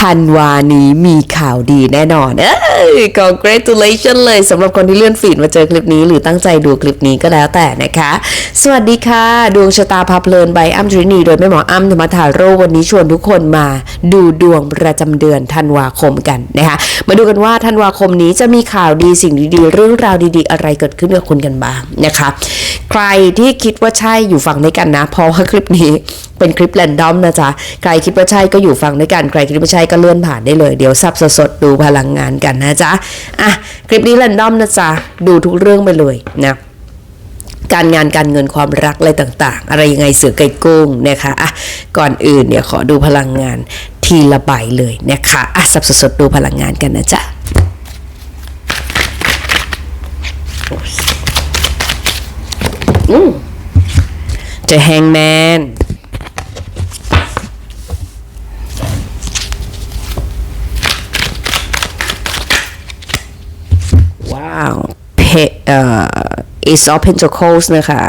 ธันวานี้มีข่าวดีแน่นอน เอ้ย congratulation เลยสำหรับคนที่เลื่อนฟีดมาเจอคลิปนี้ หรือตั้งใจดูคลิปนี้ก็แล้วแต่นะคะ สวัสดีค่ะ ดวงชะตาพาเพลินใบอ้ำทรินี โดยแม่หมออ้ำธรรมทาโรวันนี้ชวนทุกคนมาดูดวงประจำเดือนธันวาคมกันนะคะ มาดูกันว่าธันวาคมนี้จะมีข่าวดีสิ่งดีๆ เรื่องราวดีๆ อะไรเกิดขึ้นกับคุณกันบ้างนะคะ ใครที่คิดว่าใช่อยู่ฝั่งด้วยกันนะเพราะว่าคลิปนี้เป็นคลิปแรนดอมนะจ๊ะใครคิดว่าใช่ก็อยู่ฝั่งด้วยกันใครคิดว่าใช่ก็เลื่อนผ่านได้เลย เดี๋ยวสับสดๆดูพลังงานกันนะจ๊ะ อะ คลิปนี้แรนดอมนะจ๊ะ ดูทุกเรื่องไปเลยนะการงานการเงินความรักอะไรต่างๆ อะไรยังไงเสือไก่กุ้งนะคะอะก่อนอื่นเดี๋ยขอดูพลังงานทีละใบเลยนะคะอะสับสดๆดูพลังงานกันนะจ๊ะเจะแฮงแมน ว้าว เพเอ่อ Ace of Pentacles นะคะ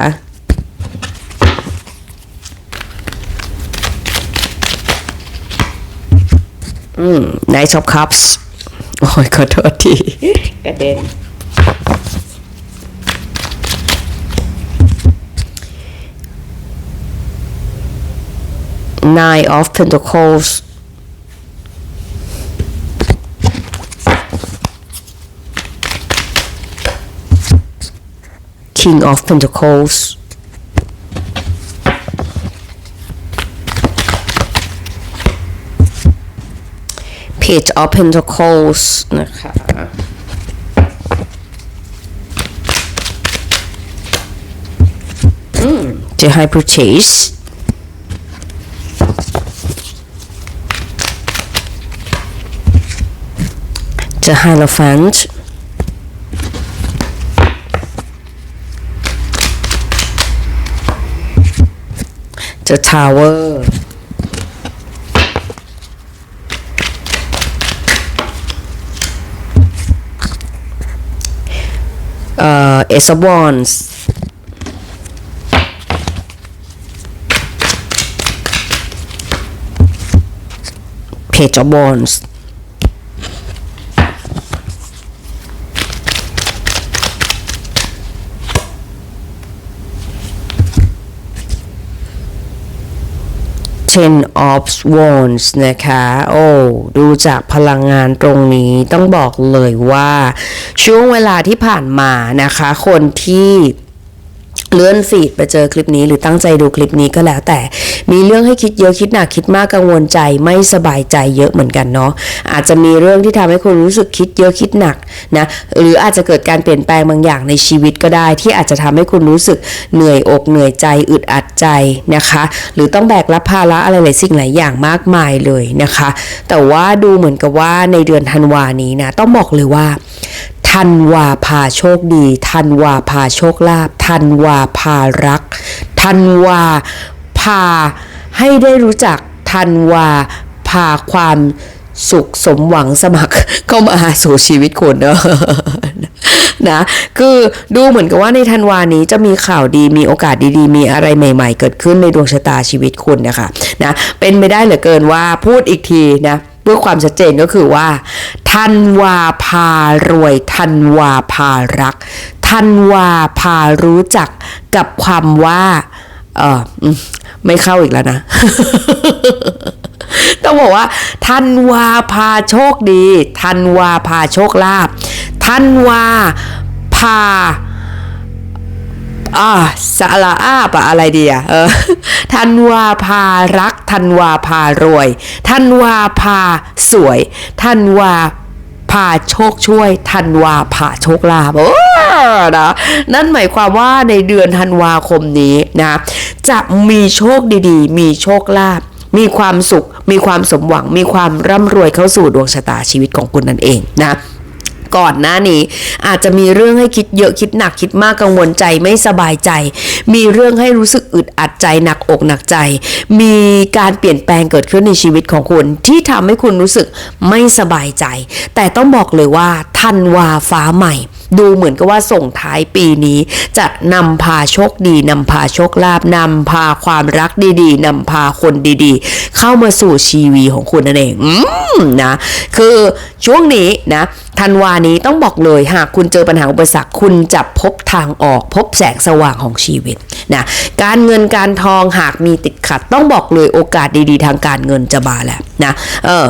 อืม Knight of Cups โอ้ยขอโทษทีกระเด็น Nine of Pentacles King of Pentacles Page of Pentacles นะคะ อืม The High Purchase The Hierophant The Tower. Uh, Ace of Wands Page of Wands Ten of Wands นะคะ โอ้ดูจากพลังงานตรงนี้ต้องบอกเลยว่า ช่วงเวลาที่ผ่านมานะคะ คนที่ เลื่อนฟีดไปเจอคลิปนี้หรือตั้งใจดูคลิปนี้ก็แล้วแต่ มีเรื่องให้คิดเยอะคิดหนักคิดมากกังวลใจไม่สบายใจเยอะเหมือนกันเนาะอาจจะมีเรื่องที่ทำให้คุณรู้สึกคิดเยอะคิดหนักนะหรืออาจจะเกิดการเปลี่ยนแปลงบางอย่างในชีวิตก็ได้ ที่อาจจะทำให้คุณรู้สึกเหนื่อยอกเหนื่อยใจอึดอัดใจนะคะ หรือต้องแบกรับภาระอะไรหลายสิ่งหลายอย่างมากมายเลยนะคะ แต่ว่าดูเหมือนกับว่าในเดือนธันวานี้นะต้องบอกเลยว่า ทันวาพาโชคดี ทันวาพาโชคลาภทันวาพารัก ทันวาพาให้ได้รู้จักทันวาพาความสุขสมหวังสมัครเข้ามาสู่ชีวิตคุณเนอะนะคือดูเหมือนกับว่าในธันวานี้จะมีข่าวดีมีโอกาสดีๆ มีอะไรใหม่ ๆ เกิดขึ้นในดวงชะตาชีวิตคุณนะคะนะเป็นไม่ได้เหลือเกินว่าพูดอีกทีนะ พื่อความชัดเจนก็คือว่าทันวาพารวยทันวาพารักทันวาพารู้จักกับความว่าเออไม่เข้าอีกแล้วนะ ต้องบอกว่าทันวาพาโชคดีทันวาพาโชคลาภทันวาพา อ่าสาระอาปะอะไรดีอะเออธันวาพารักธันวาพารวยธันวาพาสวยธันวาพาโชคช่วยธันวาพาโชคลาภโอ้นะนั่นหมายความว่าในเดือนธันวาคมนี้นะ จะมีโชคดีๆ มีโชคลาภมีความสุข มีความสมหวัง มีความร่ำรวยเข้าสู่ดวงชะตาชีวิตของคุณนั่นเองนะ ก่อนหน้านี้ อาจจะมีเรื่องให้คิดเยอะคิดหนักคิดมากกังวลใจไม่สบายใจ มีเรื่องให้รู้สึกอึดอัดใจหนักอกหนักใจ มีการเปลี่ยนแปลงเกิดขึ้นในชีวิตของคุณ ที่ทำให้คุณรู้สึกไม่สบายใจ แต่ต้องบอกเลยว่าทันวาฟ้าใหม่ ดูเหมือนกับว่าส่งท้ายปีนี้จะนำพาโชคดีนำพาโชคลาภนำพาความรักดีๆนำพาคนดีๆ เข้ามาสู่ชีวีของคุณนั่นเองอืมนะคือช่วงนี้นะธันวานี้ต้องบอกเลยหากคุณเจอปัญหาอุปสรรคคุณจะพบทางออก พบแสงสว่างของชีวิตนะการเงินการทองหากมีติดขัด ต้องบอกเลยโอกาสดีๆ ทางการเงินจะมาแล้วนะเออ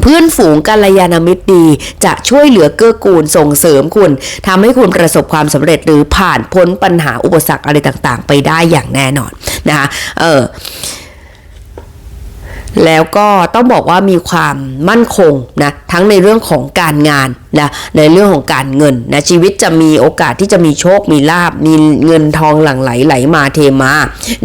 เพื่อนฝูงกัลยาณมิตรดี จะช่วยเหลือเกื้อกูลส่งเสริมคุณทำให้คุณประสบความสำเร็จหรือผ่านพ้นปัญหาอุปสรรคอะไรต่างๆ ไปได้อย่างแน่นอนนะคะเออ แล้วก็ต้องบอกว่ามีความมั่นคงนะทั้งในเรื่องของการงานนะในเรื่องของการเงินนะชีวิตจะมีโอกาสที่จะมีโชค มีลาบมีเงินทองหลั่งไหลไหลมาเทมา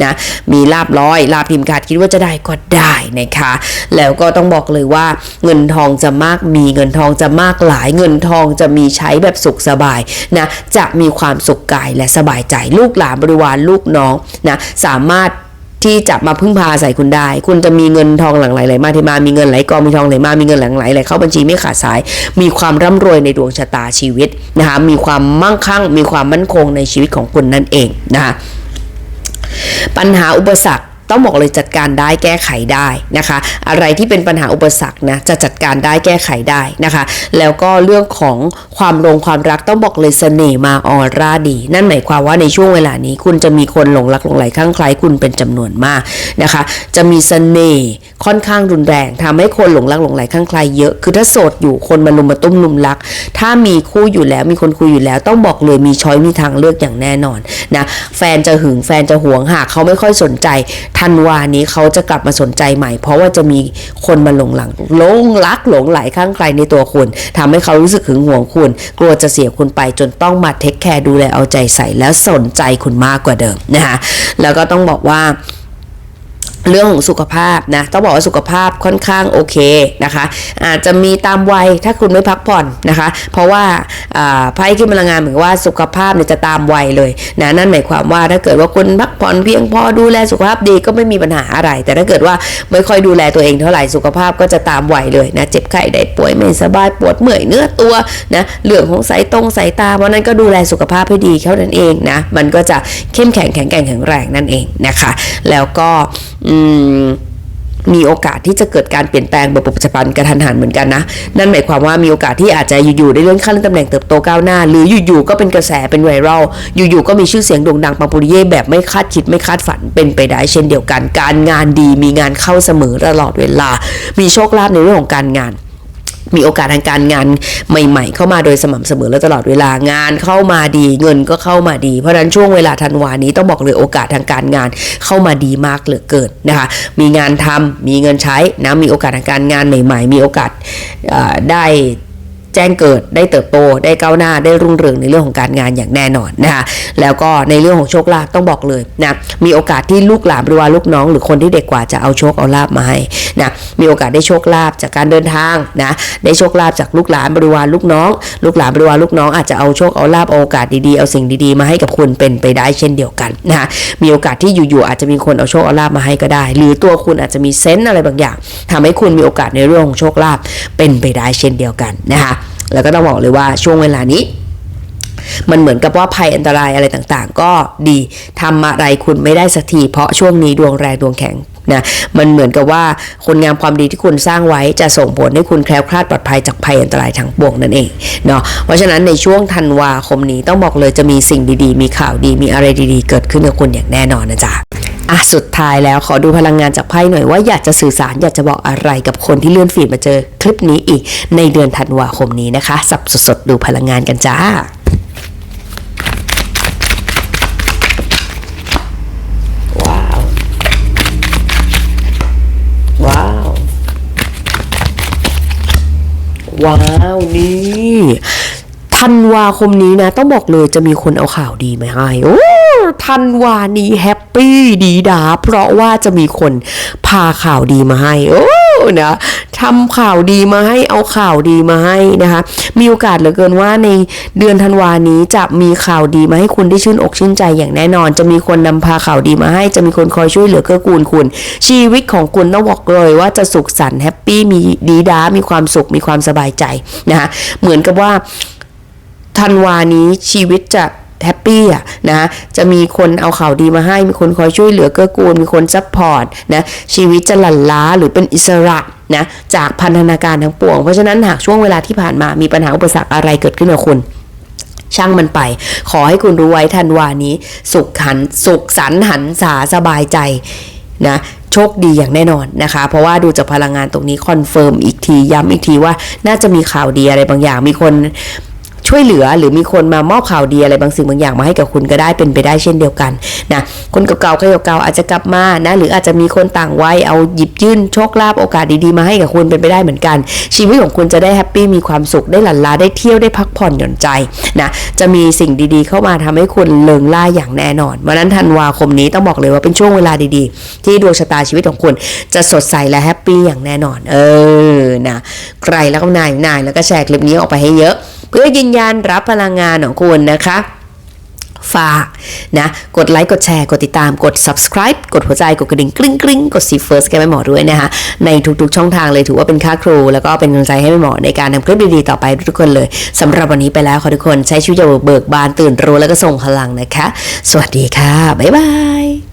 นะมีลาบร้อยลาบพิมพ์ขาดคิดว่าจะได้ก็ได้นะคะแล้วก็ต้องบอกเลยว่าเงินทองจะมากมีเงินทองจะมากหลายเงินทองจะมีใช้แบบสุขสบายนะจะมีความสุขกายและสบายใจลูกหลานบริวารลูกน้องนะสามารถ ที่จะมาพึ่งพาใส่คุณได้ คุณจะมีเงินทองหลั่งไหลไหลมาเทมา มีเงินไหลกองมีทองไหลมา มีเงินหลั่งไหลไหลเข้าบัญชีไม่ขาดสาย มีความร่ำรวยในดวงชะตาชีวิตนะคะมีความมั่งคั่ง มีความมั่นคงในชีวิตของคุณนั่นเองนะคะปัญหาอุปสรรค ต้องบอกเลยจัดการได้แก้ไขได้นะคะ อะไรที่เป็นปัญหาอุปสรรคนะจะจัดการได้แก้ไขได้นะคะ แล้วก็เรื่องของความรงความรักต้องบอกเลยเสน่ห์มาออร่าดี นั่นหมายความว่าในช่วงเวลานี้ คุณจะมีคนหลงรักหลงไหลข้างใคล้คุณเป็นจำนวนมากนะคะ จะมีเสน่ห์ค่อนข้างรุนแรงทำให้คนหลงรักหลงไหลข้างใครเยอะคือถ้าโสดอยู่คนมาลุมมาตุ้มลุมรัก ถ้ามีคู่อยู่แล้วมีคนคุยอยู่แล้ว ต้องบอกเลยมีช้อยมีทางเลือกอย่างแน่นอนนะแฟนจะหึงแฟนจะหวงหากเขาไม่ค่อยสนใจธันวานี้เขาจะกลับมาสนใจใหม่ เพราะว่าจะมีคนมาหลงหลังหลงรักหลงไหลข้างใครในตัวคุณทำให้เขารู้สึกหึงหวงคุณ กลัวจะเสียคุณไปจนต้องมาเทคแคร์ดูแลเอาใจใส่แล้วสนใจคุณมากกว่าเดิมนะคะแล้วก็ต้องบอกว่า เรื่องของสุขภาพนะต้องบอกว่าสุขภาพค่อนข้างโอเคนะคะ อาจจะมีตามวัยถ้าคุณไม่พักผ่อนนะคะ เพราะว่าอ่าไพ่ขึ้นพลังงานเหมือนว่าสุขภาพเนี่ยจะตามวัยเลยนะนั่นหมายความว่าถ้าเกิดว่าคุณพักผ่อนเพียงพอดูแลสุขภาพดีก็ไม่มีปัญหาอะไร แต่ถ้าเกิดว่าไม่ค่อยดูแลตัวเองเท่าไหร่สุขภาพก็จะตามวัยเลยนะเจ็บไข้ได้ป่วยไม่สบายปวดเมื่อยเนื้อตัวนะเรื่องของสายตรงสายตาเพราะนั้นก็ดูแลสุขภาพให้ดีเท่านั้นเองนะมันก็จะเข้มแข็งแข็งแกร่งแข็งแรงนั่นเองนะคะ แล้วก็อมีโอกาสที่จะเกิดการเปลี่ยนแปลงแบบปัจจุบันกระทันหันเหมือนกันนะ นั่นหมายความว่ามีโอกาสที่อาจจะอยู่ๆได้เลื่อนขั้นเลื่อนตำแหน่งเติบโตก้าวหน้า หรืออยู่ๆก็เป็นกระแสเป็นไวรัลอยู่ๆก็มีชื่อเสียงโด่งดังปังปุริเย่แบบไม่คาดคิดไม่คาดฝันเป็นไปได้เช่นเดียวกัน การงานดีมีงานเข้าเสมอตลอดเวลา มีโชคลาภในเรื่องของการงาน มีโอกาสทางการงานใหม่ๆ เข้ามาโดยสม่ำเสมอและตลอดเวลางานเข้ามาดีเงินก็เข้ามาดี เพราะฉะนั้นช่วงเวลาธันวานี้ต้องบอกเลยโอกาสทางการงานเข้ามาดีมากเหลือเกินนะคะมีงานทำมีเงินใช้นะมีโอกาสทางการงานใหม่ ๆ มีโอกาสได้ แจ้งเกิดได้เติบโตได้ก้าวหน้าได้รุ่งเรืองในเรื่องของการงานอย่างแน่นอนนะคะแล้วก็ในเรื่องของโชคลาภต้องบอกเลยนะมีโอกาสที่ลูกหลานบริวารลูกน้อง หรือคนที่เด็กกว่าจะเอาโชคเอาลาบมาให้นะมีโอกาสได้โชคลาภจากการเดินทางนะได้โชคลาภจากลูกหลานบริวารลูกน้อง ลูกหลานบริวารลูกน้องอาจจะเอาโชคเอาลาภเอาโอกาสดีๆเอาสิ่งดีๆ มาให้กับคุณเป็นไปได้เช่นเดียวกันนะคะมีโอกาสที่อยู่ๆอาจจะมีคนเอาโชคเอาลาภมาให้ก็ได้ หรือตัวคุณอาจจะมีเซนส์อะไรบางอย่างทำให้คุณมีโอกาสในเรื่องของโชคลาภเป็นไปได้เช่นเดียวกันนะคะ แล้วก็ต้องบอกเลยว่าช่วงเวลานี้มันเหมือนกับว่าภัยอันตรายอะไรต่างๆ ก็ดีทำอะไรคุณไม่ได้สักทีเพราะช่วงนี้ดวงแรงดวงแข็งนะมันเหมือนกับว่าคนงามความดีที่คุณสร้างไว้จะส่งผลให้คุณแคล้วคลาดปลอดภัยจากภัยอันตรายทั้งปวงนั่นเองเนาะเพราะฉะนั้นในช่วงธันวาคมนี้ต้องบอกเลยจะมีสิ่งดีๆ มีข่าวดีมีอะไรดีๆ เกิดขึ้นกับคุณอย่างแน่นอนนะจ๊ะ อะสุดท้ายแล้วขอดูพลังงานจากไพ่หน่อยว่าอยากจะสื่อสารอยากจะบอกอะไรกับคนที่เลื่อนฟีดมาเจอคลิปนี้อีกในเดือนธันวาคมนี้นะคะ สับสดๆดูพลังงานกันจ้าว้าวว้าวว้าวนี่ธันวาคมนี้นะ ต้องบอกเลยจะมีคนเอาข่าวดีมาให้โอ้ ธันวานี้แฮปปี้ดีดา เพราะว่าจะมีคนพาข่าวดีมาให้ โอ้นะทำข่าวดีมาให้เอาข่าวดีมาให้นะคะ มีโอกาสเหลือเกินว่าในเดือนธันวานี้จะมีข่าวดีมาให้คุณได้ชื่นอกชื่นใจอย่างแน่นอน จะมีคนนำพาข่าวดีมาให้ จะมีคนคอยช่วยเหลือเกื้อกูลคุณ ชีวิตของคุณต้องบอกเลยว่าจะสุขสันต์แฮปปี้มีดีดามีความสุขมีความสบายใจนะคะเหมือนกับว่าธันวานี้ชีวิตจะ แฮปปี้อะนะ จะมีคนเอาข่าวดีมาให้ มีคนคอยช่วยเหลือเกื้อกูล มีคนซัพพอร์ตนะ ชีวิตจะหลั่นล้าหรือเป็นอิสระนะจากพันธนาการทั้งปวง เพราะฉะนั้นหากช่วงเวลาที่ผ่านมามีปัญหาอุปสรรคอะไรเกิดขึ้นกับคุณช่างมันไป ขอให้คุณรู้ไว้ทันวานี้ สุขหันสุขสันต์หันษาสบายใจนะโชคดีอย่างแน่นอนนะคะ เพราะว่าดูจากพลังงานตรงนี้คอนเฟิร์มอีกทีย้ำอีกทีว่าน่าจะมีข่าวดีอะไรบางอย่างมีคน ช่วยเหลือหรือมีคนมามอบข่าวดีอะไรบางสิ่งบางอย่างมาให้กับคุณก็ได้เป็นไปได้เช่นเดียวกันนะคนเก่าๆใครเก่าๆอาจจะกลับมานะหรืออาจจะมีคนต่างวัยเอาหยิบยื่นโชคลาภโอกาสดีๆมาให้กับคุณเป็นไปได้เหมือนกัน ชีวิตของคุณจะได้แฮปปี้มีความสุขได้หลั่นลาได้เที่ยวได้พักผ่อนหย่อนใจนะจะมีสิ่งดีๆ เข้ามาทำให้คุณเลิงล่าอย่างแน่นอนวันนั้นธันวาคมนี้ต้องบอกเลยว่าเป็นช่วงเวลาดีๆ ที่ดวงชะตาชีวิตของคุณจะสดใสและแฮปปี้อย่างแน่นอน เออนะใครแล้วก็นายนายแล้วก็แชร์คลิปนี้ออกไปให้เยอะ เพื่อยืนยันรับพลังงานของคุณนะคะฝากนะกดไลค์กดแชร์กดติดตามกด subscribe กดหัวใจกดกระดิ่งกริ๊งกริ๊งกด see first แกไม่หมอด้วยนะคะในทุกๆช่องทางเลยถือว่าเป็นค่าครู แล้วก็เป็นกำลังใจให้แม่หมอในการทำคลิปดีๆต่อไปทุกคนเลยสำหรับวันนี้ไปแล้วขอทุกคนใช้ชีวิตอย่างเบิกบานตื่นรู้แล้วก็ส่งพลังนะคะ สวัสดีค่ะ บ๊ายบาย